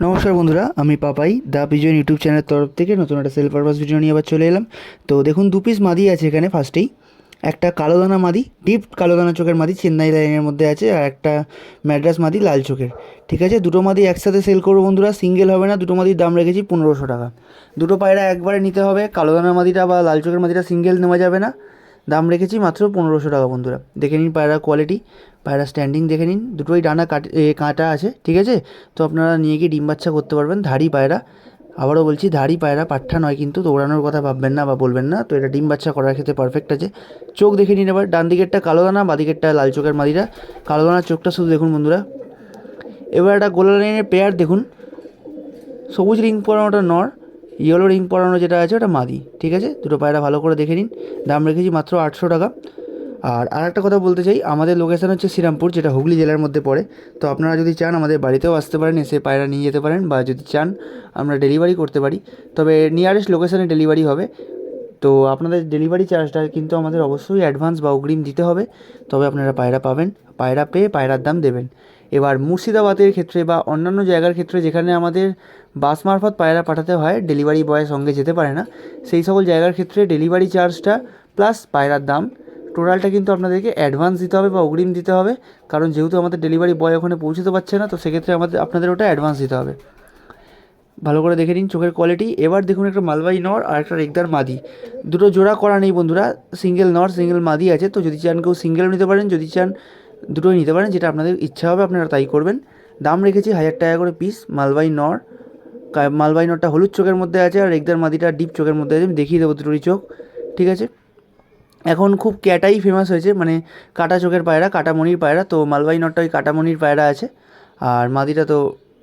নমস্কার বন্ধুরা, আমি পাপাই, দ্য পিজন ইউটিউব চ্যানেলের তরফ থেকে নতুন একটা সেল পারপাস ভিডিও নিয়ে আবার চলে এলাম। তো দেখুন, দু পিস মাদি আছে এখানে ফার্স্টেই একটা কালো দানা মাদি ডিপ কালো দানা চোখের মাদি, চেন্নাই লাইনের মধ্যে আছে, আর একটা ম্যাড্রাস মাদি, লাল চোখের। ঠিক আছে? দুটো মাদি একসাথে সেল করব বন্ধুরা সিঙ্গেল হবে না, দুটো মাদির দাম রেখেছি পনেরোশো টাকা। দুটো পায়রা একবারে নিতে হবে, কালো দানা মাদিটা বা লাল চোখের মাদিটা সিঙ্গেল নেওয়া যাবে না। দাম রেখেছি মাত্র পনেরোশো টাকা বন্ধুরা। দেখে নিন পায়রার কোয়ালিটি পায়রা স্ট্যান্ডিং দেখে নিন। দুটোই ডানা কাট কাঁটা আছে, ঠিক আছে? তো আপনারা নিয়ে গিয়ে ডিম বাচ্চা করতে পারবেন, ধাড়ি পায়রা। আবারও বলছি, ধাড়ি পায়রা পাঠা নয় কিন্তু, দৌড়ানোর কথা ভাববেন না বা বলবেন না। তো এটা ডিম বাচ্চা করার ক্ষেত্রে পারফেক্ট আছে। চোখ দেখে নিন এবার, ডান দিকেরটা কালো দানা, বা দিকেরটা লাল চোখের মাদিরা। কালো দানার চোখটা শুধু দেখুন বন্ধুরা। এবার একটা গোলা লাইনের পেয়ার দেখুন। সবুজ রিং পরানোটা নর। ইয়েলো রিং পরানো যেটা আছে ওটা মাদি, ঠিক আছে? দুটো পায়রা ভালো করে দেখে নিন। দাম রেখেছি মাত্র আটশো টাকা। আর আর একটা কথা বলতে চাই, আমাদের লোকেশান হচ্ছে শ্রীরামপুর, যেটা হুগলি জেলার মধ্যে পড়ে। তো আপনারা যদি চান আমাদের বাড়িতেও আসতে পারেন, এসে পায়রা নিয়ে যেতে পারেন, বা যদি চান আমরা ডেলিভারি করতে পারি। তবে নিয়ারেস্ট লোকেশানে ডেলিভারি হবে। তো আপনাদের ডেলিভারি চার্জটা কিন্তু আমাদের অবশ্যই অ্যাডভান্স বা অগ্রিম দিতে হবে। তবে আপনারা পায়রা পাবেন, পায়রা পেয়ে পায়রার দাম দেবেন। এবার মুর্শিদাবাদের ক্ষেত্রে বা অন্যান্য জায়গার ক্ষেত্রে যেখানে আমাদের বাস মারফত পায়রা পাঠাতে হয় ডেলিভারি বয় সঙ্গে যেতে পারে না, সেই সকল জায়গার ক্ষেত্রে ডেলিভারি চার্জটা প্লাস পায়রার দাম। টোটালটা কিন্তু আপনাদেরকে অ্যাডভান্স দিতে হবে বা অগ্রিম দিতে হবে, কারণ যেহেতু আমাদের ডেলিভারি বয় ওখানে পৌঁছতে পারছে না, তো সেক্ষেত্রে আমাদের, আপনাদের ওটা অ্যাডভান্স দিতে হবে। ভালো করে দেখে নিন চোখের কোয়ালিটি এবার দেখুন একটা মালবাই নর আর একটা রেগদার মাদি। দুটো জোড়া করা নেই বন্ধুরা সিঙ্গেল নর সিঙ্গেল মাদি আছে, তো যদি চান কেউ সিঙ্গেলও নিতে পারেন, যদি চান দুটোই নিতে পারেন, যেটা আপনাদের ইচ্ছা হবে, আপনারা তাই করবেন। দাম রেখেছি হাজার টাকা করে পিস মালবাই নর। মালবাই নরটা হলুদ চোখের মধ্যে আছে আর রেগদার মাদিটা ডিপ চোখের মধ্যে আছে, আমি দেখিয়ে দেবো দুটোরই চোখ, ঠিক আছে? এখন খুব ক্যাটাই ফেমাস হয়েছে মানে কাটা চোখের পায়রা কাটামণির পায়রা, তো মালবাই নটটা ওই কাটামণির পায়রা আছে। আর মাদিটা তো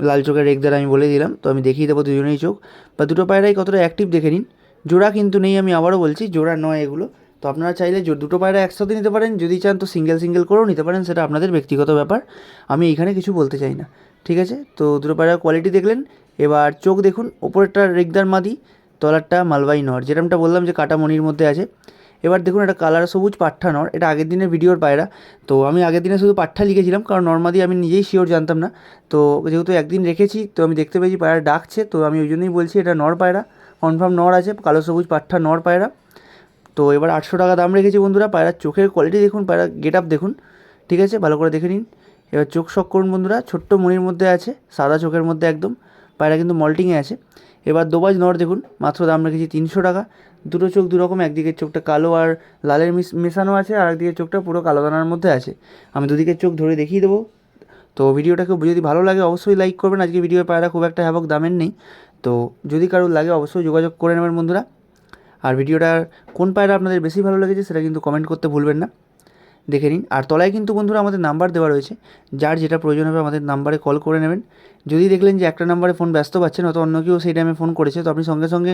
লাল চোখের রেগদার আমি বলে দিলাম, তো আমি দেখিয়ে দেবো দুজনেই চোখ। বা দুটো পায়রাই কতটা অ্যাক্টিভ দেখে নিন। জোড়া কিন্তু নেই আমি আবারও বলছি, জোড়া নয় এগুলো। তো আপনারা চাইলে দুটো পায়রা একসাথে নিতে পারেন, যদি চান তো সিঙ্গেল সিঙ্গেল করেও নিতে পারেন, সেটা আপনাদের ব্যক্তিগত ব্যাপার। আমি এখানে কিছু বলতে চাই না, ঠিক আছে? তো দুটো পায়রার কোয়ালিটি দেখলেন, এবার চোখ দেখুন, ওপরেরটা রেগদার মাদি, তলারটা মালবাই নর যেরকমটা বললাম যে কাটামণির মধ্যে আছে। এবার দেখুন একটা কালার সবুজ পাঠা নর, এটা আগের দিনের ভিডিওর পায়রা। তো আমি আগের দিনে শুধু পাঠা লিখেছিলাম, কারণ নর্মাদি আমি নিজেই শিওর জানতাম না। তো যেহেতু একদিন রেখেছি, তো আমি দেখতে পেয়েছি পায়রা ডাকছে, তো আমি ওই জন্যই বলছি এটা নর পায়রা কনফার্ম নর আছে, কালো সবুজ পাঠা নর পায়রা। তো এবার আটশো টাকা দাম রেখেছি বন্ধুরা। পায়রার চোখের কোয়ালিটি দেখুন পায়রা গেট আপ দেখুন। ঠিক আছে? ভালো করে দেখে নিন। এবার চোখ শখ করুন বন্ধুরা। ছোট্ট মনির মধ্যে আছে, সাদা চোখের মধ্যে একদম। পায়রা কিন্তু মল্টিংয়ে আছে। এবার দোবাজ নর দেখুন, মাত্র দাম রেখেছি তিনশো টাকা। দুটো চোখ দুরকম একদিকের চোখটা কালো আর লালের মিশ, মেশানো আছে, আর একদিকের চোখটা পুরো কালো দানার মধ্যে আছে। আমি দুদিকের চোখ ধরে দেখিয়ে দেবো। তো ভিডিওটাকে যদি ভালো লাগে, অবশ্যই লাইক করবেন। আজকে ভিডিও পায়রা খুব একটা হ্যাবক দামের নেই। তো যদি কারোর লাগে, অবশ্যই যোগাযোগ করে নেবেন বন্ধুরা। আর ভিডিওটার কোন পায়রা আপনাদের বেশি ভালো লেগেছে সেটা কিন্তু কমেন্ট করতে ভুলবেন না। দেখে নিন। আর তলায় কিন্তু বন্ধুরা আমাদের নাম্বার দেওয়া রয়েছে। যার যেটা প্রয়োজন হবে আমাদের নাম্বারে কল করে নেবেন। যদি দেখলেন যে একটা নাম্বারে ফোন ব্যস্ত পাচ্ছেন হয়তো অন্য কেউ সেই টাইমে ফোন করেছে, তো আপনি সঙ্গে সঙ্গে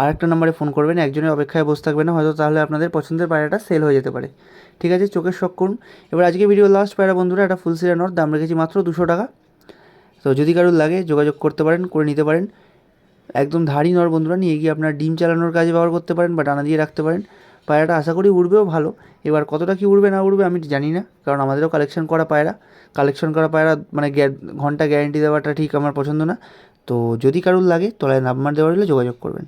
আর একটা নাম্বারে ফোন করবেন। একজনের অপেক্ষায় বসে থাকবেন না, হয়তো তাহলে আপনাদের পছন্দের পায়রাটা সেল হয়ে যেতে পারে। ঠিক আছে, চোখের শখ করুন। এবার আজকে ভিডিও লাস্ট পায়রা বন্ধুরা একটা ফুল সিরা নট দাম রেখেছি মাত্র দুশো টাকা। তো যদি কারোর লাগে যোগাযোগ করতে পারেন, করে নিতে পারেন। একদম ধারি নর বন্ধুরা, নিয়ে গিয়ে আপনার ডিম চালানোর কাজে ব্যবহার করতে পারেন বা ডানা দিয়ে রাখতে পারেন। পায়রাটা আশা করি উড়বেও ভালো। এবার কতটা কী উড়বে না উড়বে আমি জানি না, কারণ আমাদেরও কালেকশন করা পায়রা। কালেকশন করা পায়রা মানে ঘণ্টা গ্যারেন্টি দেওয়াটা ঠিক আমার পছন্দ না। তো যদি কারুর লাগে, তলায় নাম্বার দেওয়া হলে যোগাযোগ করবেন।